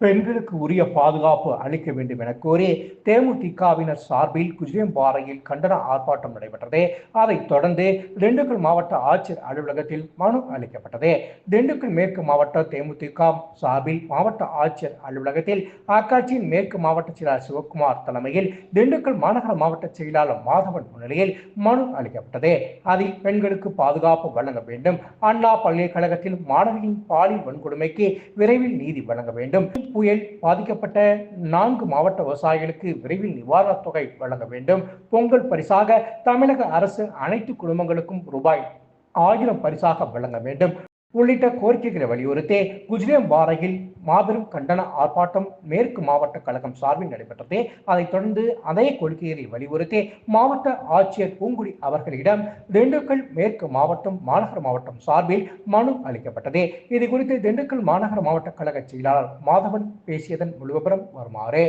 பெண்களுக்கு உரிய பாதுகாப்பு அளிக்க வேண்டும் என கோரி தேமுதிகவினர் சார்பில் குஜியம்பாறையில் கண்டன ஆர்ப்பாட்டம் நடைபெற்றது. அதைத் தொடர்ந்து திண்டுக்கல் மாவட்ட ஆட்சியர் அலுவலகத்தில் மனு அளிக்கப்பட்டது. திண்டுக்கல் மேற்கு மாவட்ட தேமுதிக சார்பில் மாவட்ட ஆட்சியர் அலுவலகத்தில் அக்கட்சியின் மேற்கு மாவட்ட செயலாளர் சிவகுமார் தலைமையில் திண்டுக்கல் மாநகர மாவட்ட செயலாளர் மாதவன் முன்னிலையில் மனு அளிக்கப்பட்டது. அதில் பெண்களுக்கு பாதுகாப்பு வழங்க வேண்டும். அண்ணா பல்கலைக்கழகத்தில் மாணவியின் பாலியல் வன்கொடுமைக்கு விரைவில் நீதி வழங்க வேண்டும். புயல் பாதிக்கப்பட்ட நான்கு மாவட்ட விவசாயிகளுக்கு விரைவில் நிவாரணத் தொகை வழங்க வேண்டும். பொங்கல் பரிசாக தமிழக அரசு அனைத்து குடும்பங்களுக்கும் ரூபாய் ஆயிரம் பரிசாக வழங்க வேண்டும். உள்ளிட்ட கோரிக்கைகளை வலியுறுத்தி குஜிலியம்பாறையில் மாபெரும் கண்டன ஆர்ப்பாட்டம் மேற்கு மாவட்ட கழகம் சார்பில் நடைபெற்றது. அதைத் தொடர்ந்து அதே கோரிக்கைகளை வலியுறுத்தி மாவட்ட ஆட்சியர் பூங்குடி அவர்களிடம் திண்டுக்கல் மேற்கு மாவட்டம் மாநகர மாவட்டம் சார்பில் மனு அளிக்கப்பட்டது. இது குறித்து திண்டுக்கல் மாநகர மாவட்ட கழக செயலாளர் மாதவன் பேசியதன் முழுவதும் வருமாறு.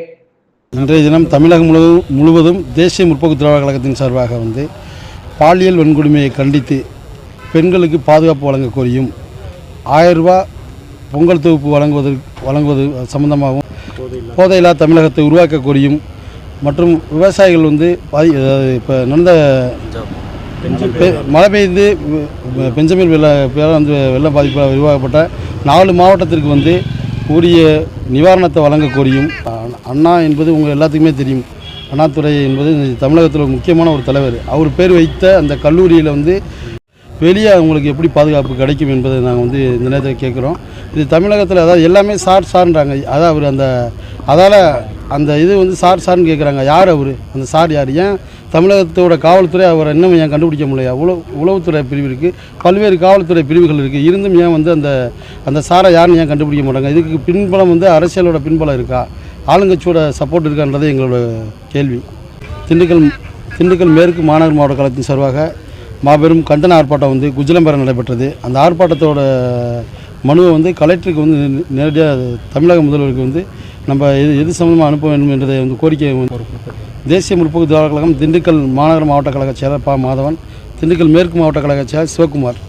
இன்றைய தினம் தமிழகம் முழுவதும் முழுவதும் தேசிய முற்போக்கு திராவிட கழகத்தின் சார்பாக வந்து பாலியல் வன்கொடுமையை கண்டித்து பெண்களுக்கு பாதுகாப்பு வழங்க கோரியும் ஆயிரம் ரூபாய் பொங்கல் தொகுப்பு வழங்குவதற்கு வழங்குவது சம்பந்தமாகவும் போதையில்லா தமிழகத்தை உருவாக்கக்கூடியும் மற்றும் விவசாயிகள் வந்து பாதி அதாவது இப்போ நடந்த பெ- மழை பெய்து வெ- பெஞ்சமின் வெள்ள புயலால் வந்து வெள்ள பாதிப்பால் உருவாக்கப்பட்ட நாலு மாவட்டத்திற்கு வந்து உரிய நிவாரணத்தை வழங்கக்கூடியும் அண்ணா என்பது உங்கள் எல்லாத்துக்குமே தெரியும். அண்ணாதுரை என்பது தமிழகத்தில் ஒரு முக்கியமான ஒரு தலைவர். அவர் பேர் வைத்த அந்த கல்லூரியில் வந்து வெளியே அவங்களுக்கு எப்படி பாதுகாப்பு கிடைக்கும் என்பதை நாங்கள் வந்து இந்த நேரத்தில் கேட்குறோம். இது தமிழகத்தில் அதாவது எல்லாமே சார் சார்ன்றாங்க. அதான் அவர் அந்த அதால் அந்த இது வந்து சார் சார்னு கேட்குறாங்க. யார் அவர்? அந்த சார் யார்? ஏன் தமிழகத்தோட காவல்துறை அவரை இன்னும் ஏன் கண்டுபிடிக்க முடியல? உளவு உளவுத்துறை பிரிவு இருக்குது பல்வேறு காவல்துறை பிரிவுகள் இருக்குது இருந்தும் ஏன் வந்து அந்த அந்த சாரை யாருன்னு ஏன் கண்டுபிடிக்க மாட்டாங்க? இதுக்கு பின்பலம் வந்து அரசியலோட பின்பலம் இருக்கா? ஆளுங்கட்சியோட சப்போர்ட் இருக்கான்றது எங்களோட கேள்வி. திண்டுக்கல் திண்டுக்கல் மேற்கு மாநகர் மாவட்ட கழகத்தின் சார்பாக மாபெரும் கண்டன ஆர்ப்பாட்டம் வந்து குஜிலம்பரம் நடைபெற்றது. அந்த ஆர்ப்பாட்டத்தோட மனுவை வந்து கலெக்டருக்கு வந்து நேரடியாக தமிழக முதல்வருக்கு வந்து நம்ம எது எது சம்மந்தமாக அனுப்ப வேண்டும் என்றதை வந்து கோரிக்கை தேசிய முற்போக்கு திராவிட கழகம் திண்டுக்கல் மாநகர மாவட்ட கழக செயலர் ப. மாதவன் திண்டுக்கல் மேற்கு மாவட்ட கழக செயலர் சிவகுமார்.